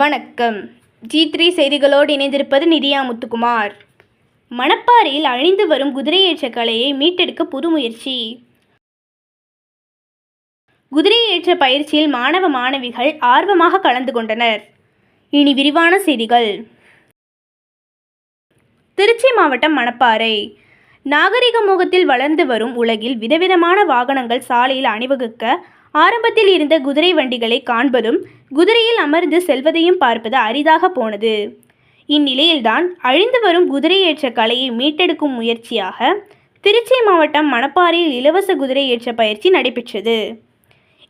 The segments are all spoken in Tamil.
வணக்கம். ஜி த்ரீ செய்திகளோடு இணைந்திருப்பது நிதியா முத்துக்குமார். மணப்பாறையில் அழிந்து வரும் குதிரையேற்ற கலையை மீட்டெடுக்க புது முயற்சி. குதிரையேற்ற பயிற்சியில் மாணவ மாணவிகள் ஆர்வமாக கலந்து கொண்டனர். இனி விரிவான செய்திகள். திருச்சி மாவட்டம் மணப்பாறை. நாகரிக முகத்தில் வளர்ந்து வரும் உலகில் விதவிதமான வாகனங்கள் சாலையில் அணிவகுக்க ஆரம்பத்தில் இருந்த குதிரை வண்டிகளை காண்பதும் குதிரையில் அமர்ந்து செல்வதையும் பார்ப்பது அரிதாக போனது. இந்நிலையில்தான் அழிந்து வரும் குதிரையேற்ற கலையை மீட்டெடுக்கும் முயற்சியாக திருச்சி மாவட்டம் மணப்பாறையில் இலவச குதிரையேற்ற பயிற்சி நடைபெற்றது.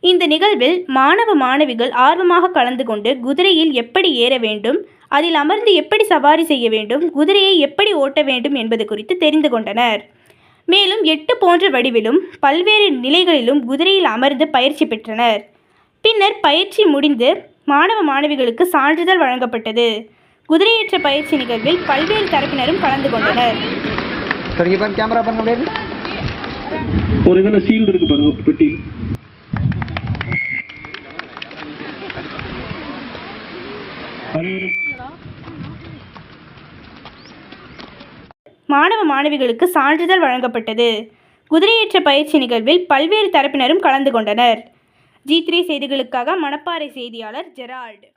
இந்த நிகழ்வில் மாணவ மாணவிகள் ஆர்வமாக கலந்து கொண்டு குதிரையில் எப்படி ஏற வேண்டும் அதில் அமர்ந்து எப்படி சவாரி செய்ய வேண்டும் குதிரையை எப்படி ஓட்ட வேண்டும் என்பது குறித்து தெரிந்து கொண்டனர். மேலும் எட்டு போன்ற வடிவிலும் பல்வேறு நிலைகளிலும் குதிரையில் அமர்ந்து பயிற்சி பெற்றனர். பின்னர் பயிற்சி முடிந்து மாணவ மாணவிகளுக்கு சான்றிதழ் வழங்கப்பட்டது. குதிரையேற்ற பயிற்சி நிகழ்வில் பல்வேறு தரப்பினரும் கலந்து கொண்டனர். தொடங்கி பாரு கேமரா பண்ண முடியாது ஒரு இதில் சீல்டு இருக்கு பாருங்க பெட்டி. அனைவரும் மாணவ மாணவிகளுக்கு சான்றிதழ் வழங்கப்பட்டது. குதிரையேற்ற பயிற்சி நிகழ்வில் பல்வேறு தரப்பினரும் கலந்து கொண்டனர். ஜி த்ரீ செய்திகளுக்காக மணப்பாறை செய்தியாளர் ஜெரால்டு.